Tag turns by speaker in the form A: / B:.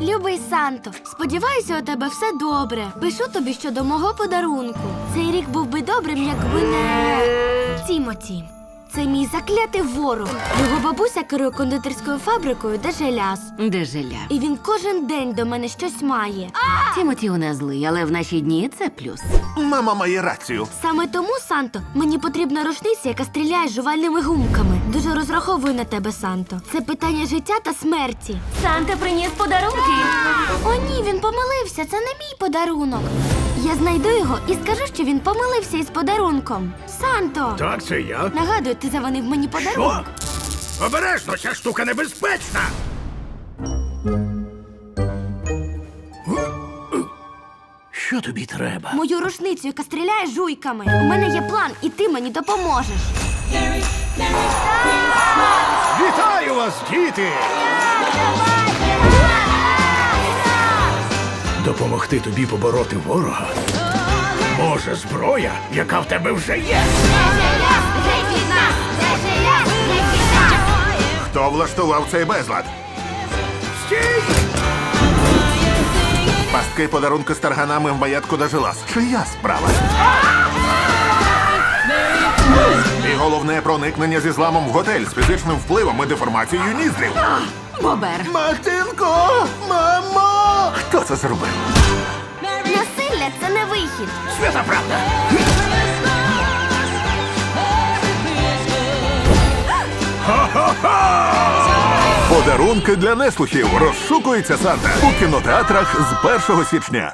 A: Любий Санто, сподіваюся, у тебе все добре. Пишу тобі щодо мого подарунку. Цей рік був би добрим, якби не Тімоті. Це мій заклятий ворог. Його бабуся керує кондитерською фабрикою, де желяз.
B: Де жиля?
A: І він кожен день до мене щось має.
B: Тімоті у нас злий, але в наші дні це плюс.
C: Мама має рацію.
A: Саме тому, Санто, мені потрібна рушниця, яка стріляє жувальними гумками. Дуже розраховую на тебе, Санто. Це питання життя та смерті.
B: Санта приніс подарунки.
A: О, ні, він помилився. Це не мій подарунок. Я знайду його і скажу, що він помилився із подарунком. Санто!
D: Так, це я.
A: Нагадую, ти завинив мені подарунок.
D: Що? Обережно, ця штука небезпечна. Що тобі треба?
A: Мою рушницю, яка стріляє жуйками. У мене є план, і ти мені допоможеш.
D: Вітаю вас, діти! Допомогти тобі побороти ворога. Може, зброя, яка в тебе вже є.
C: Хто влаштував цей безлад?
D: Стій!
C: Пастки подарунки з тарганами в маєтку дожилась. Чия справа? І головне проникнення зі зламом в готель з фізичним впливом і деформацією ніздрів.
B: Бобер.
C: Мартинко! Мамо! Хто це зробив?
A: Насилля це не вихід.
D: Свята правда!
C: Подарунки для неслухів розшукується Санта у кінотеатрах з 1 січня.